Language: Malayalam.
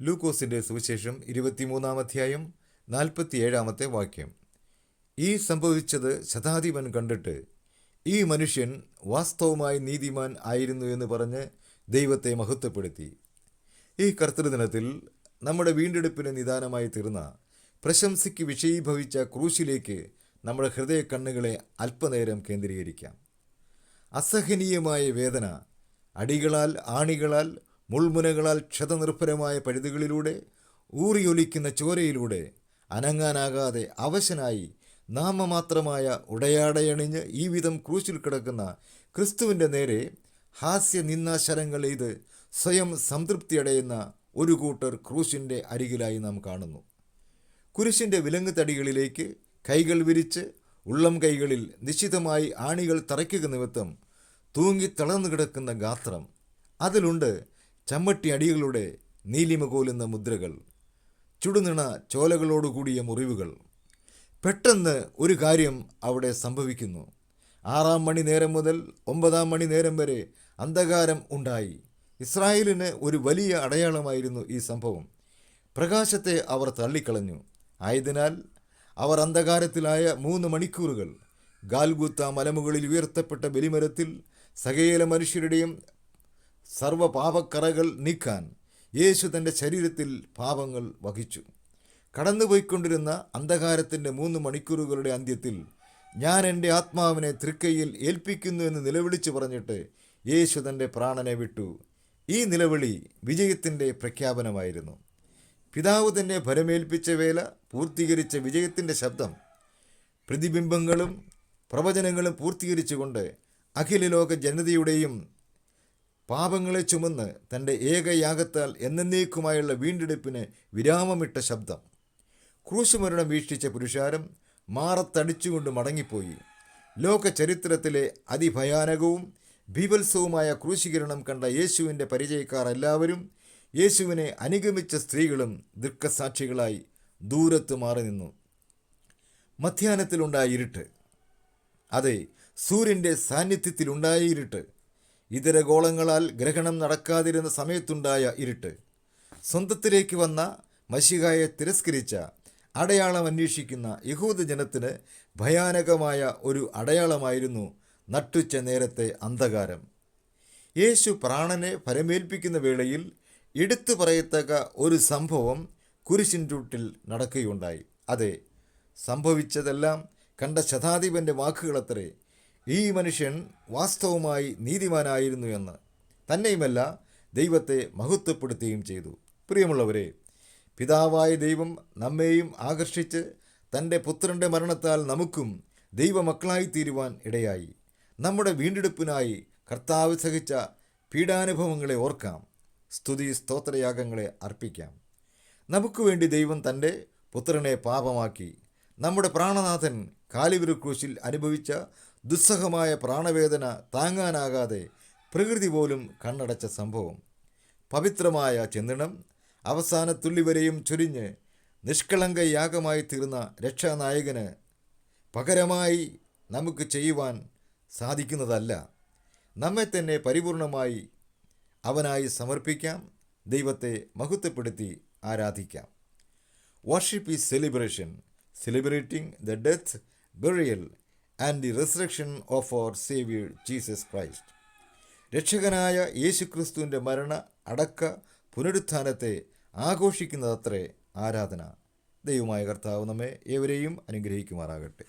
ലൂക്കോസിന്റെ സുവിശേഷം ഇരുപത്തിമൂന്നാം അധ്യായം നാൽപ്പത്തിയേഴാമത്തെ വാക്യം. ഈ സംഭവിച്ചത് ശതാധിപൻ കണ്ടിട്ട് ഈ മനുഷ്യൻ വാസ്തവമായി നീതിമാൻ ആയിരുന്നു എന്ന് പറഞ്ഞ് ദൈവത്തെ മഹത്വപ്പെടുത്തി. ഈ കർത്തൃദിനത്തിൽ നമ്മുടെ വീണ്ടെടുപ്പിന് നിദാനമായി തീർന്ന പ്രശംസയ്ക്ക് വിഷയീഭവിച്ച ക്രൂശിലേക്ക് നമ്മുടെ ഹൃദയ കണ്ണുകളെ അല്പനേരം കേന്ദ്രീകരിക്കാം. അസഹനീയമായ വേദന അടികളാൽ ആണികളാൽ മുൾമുനകളാൽ ക്ഷതനിർഭരമായ പഴുതുകളിലൂടെ ഊറിയൊലിക്കുന്ന ചോരയിലൂടെ അനങ്ങാനാകാതെ അവശനായി നാമമാത്രമായ ഉടയാടയണിഞ്ഞ് ഈ വിധം ക്രൂശിൽ കിടക്കുന്ന ക്രിസ്തുവിന്റെ നേരെ ഹാസ്യ നിന്നാശരങ്ങൾ ചെയ്ത് സ്വയം സംതൃപ്തിയടയുന്ന ഒരു കൂട്ടർ ക്രൂശിന്റെ അരികിലായി നാം കാണുന്നു. കുരിശിന്റെ വിലങ്ങ് തടികളിലേക്ക് കൈകൾ വിരിച്ച് ഉള്ളം കൈകളിൽ നിശ്ചിതമായി ആണികൾ തറയ്ക്കുക നിമിത്തം തൂങ്ങി തളർന്നു കിടക്കുന്ന ഗാത്രം അതിലുണ്ട് ചമ്മട്ടി അടികളുടെ നീലിമ കോലുന്ന മുദ്രകൾ ചുടുനിണ ചോലകളോടുകൂടിയ മുറിവുകൾ. പെട്ടെന്ന് ഒരു കാര്യം അവിടെ സംഭവിക്കുന്നു. ആറാം മണി നേരം മുതൽ ഒമ്പതാം മണി നേരം വരെ അന്ധകാരം ഉണ്ടായി. ഇസ്രായേലിന് ഒരു വലിയ അടയാളമായിരുന്നു ഈ സംഭവം. പ്രകാശത്തെ അവർ തള്ളിക്കളഞ്ഞു. ആയതിനാൽ അവർ അന്ധകാരത്തിലായ മൂന്ന് മണിക്കൂറുകൾ ഗാൽഗുത്ത മലമുകളിൽ ഉയർത്തപ്പെട്ട ബലിമരത്തിൽ സകേല മനുഷ്യരുടെയും സർവപാപക്കറകൾ നീക്കാൻ യേശു തന്റെ ശരീരത്തിൽ പാപങ്ങൾ വഹിച്ചു. കടന്നുപോയിക്കൊണ്ടിരുന്ന അന്ധകാരത്തിന്റെ മൂന്ന് മണിക്കൂറുകളുടെ അന്ത്യത്തിൽ ഞാൻ എന്റെ ആത്മാവിനെ തൃക്കൈയിൽ ഏൽപ്പിക്കുന്നു എന്ന് നിലവിളിച്ചു പറഞ്ഞിട്ട് യേശു തന്റെ പ്രാണനെ വിട്ടു. ഈ നിലവിളി വിജയത്തിന്റെ പ്രഖ്യാപനമായിരുന്നു. പിതാവ് തന്നെ ഭരമേൽപ്പിച്ച വേല പൂർത്തീകരിച്ച വിജയത്തിന്റെ ശബ്ദം പ്രതിബിംബങ്ങളും പ്രവചനങ്ങളും പൂർത്തീകരിച്ചുകൊണ്ട് അഖില ലോക ജനതയുടെയും പാപങ്ങളെ ചുമന്ന് തന്റെ ഏകയാഗത്താൽ എന്നേക്കുമായുള്ള വീണ്ടെടുപ്പിന് വിരാമമിട്ട ശബ്ദം. ക്രൂശുമരണം വീക്ഷിച്ച പുരുഷാരം മാറത്തടിച്ചുകൊണ്ട് മടങ്ങിപ്പോയി. ലോക ചരിത്രത്തിലെ അതിഭയാനകവും ബീഭത്സവുമായ ക്രൂശീകരണം കണ്ട യേശുവിന്റെ പരിചയക്കാർ എല്ലാവരും യേശുവിനെ അനുഗമിച്ച സ്ത്രീകളും ദൃക്കസാക്ഷികളായി ദൂരത്ത് മാറി നിന്നു. മധ്യാഹ്നത്തിലുണ്ടായ ഇരുട്ട്. അതെ സൂര്യന്റെ സാന്നിധ്യത്തിലുണ്ടായ ഇരുട്ട്. ഇതര ഗോളങ്ങളാൽ ഗ്രഹണം നടക്കാതിരുന്ന സമയത്തുണ്ടായ ഇരുട്ട്. സ്വന്തത്തിലേക്ക് വന്ന മഷികായെ തിരസ്കരിച്ച അടയാളം അന്വേഷിക്കുന്ന യഹൂദ ജനത്തിന് ഭയാനകമായ ഒരു അടയാളമായിരുന്നു നട്ടുച്ച നേരത്തെ അന്ധകാരം. യേശു പ്രാണനെ പരമേൽപ്പിക്കുന്ന വേളയിൽ എടുത്തു പറയത്തക്ക ഒരു സംഭവം കുരിശിൻ ചൂട്ടിൽ നടക്കുകയുണ്ടായി. അതെ സംഭവിച്ചതെല്ലാം കണ്ട ശതാധിപന്റെ വാക്കുകളത്രേ ഈ മനുഷ്യൻ വാസ്തവമായി നീതിമാനായിരുന്നു എന്ന് തന്നെയുമല്ല ദൈവത്തെ മഹത്വപ്പെടുത്തുകയും ചെയ്തു. പ്രിയമുള്ളവരെ പിതാവായ ദൈവം നമ്മെയും ആകർഷിച്ച് തന്റെ പുത്രന്റെ മരണത്താൽ നമുക്കും ദൈവമക്കളായി തീരുവാൻ ഇടയായി. നമ്മുടെ വീണ്ടെടുപ്പിനായി കർത്താവ് സഹിച്ച പീഡാനുഭവങ്ങളെ ഓർക്കാം. സ്തുതി സ്തോത്രയാഗങ്ങളെ അർപ്പിക്കാം. നമുക്ക് വേണ്ടി ദൈവം തന്റെ പുത്രനെ പാപമാക്കി. നമ്മുടെ പ്രാണനാഥൻ കാലിവരു ക്രൂശിൽ അനുഭവിച്ച ദുസ്സഹമായ പ്രാണവേദന താങ്ങാനാകാതെ പ്രകൃതി പോലും കണ്ണടച്ച സംഭവം. പവിത്രമായ ചിന്തണം അവസാന തുള്ളിവരെയും ചൊരിഞ്ഞ് നിഷ്കളങ്ക യാഗമായി തീർന്ന രക്ഷാനായകന് പകരമായി നമുക്ക് ചെയ്യുവാൻ സാധിക്കുന്നതല്ല. നമ്മെ തന്നെ പരിപൂർണമായി അവനായി സമർപ്പിക്കാം ദൈവത്തെ മഹത്വപ്പെടുത്തി ആരാധിക്കാം. Worship is celebration celebrating the death burial and the resurrection of our saviour Jesus Christ രക്ഷകനായ യേശുക്രിസ്തുവിന്റെ മരണ അടക്ക പുനരുത്ഥാനത്തെ ആഘോഷിക്കുന്നതത്രേ ആരാധന. ദൈവമായ കർത്താവ് നമ്മെ ഏവരെയും അനുഗ്രഹിക്കുമാറാകട്ടെ.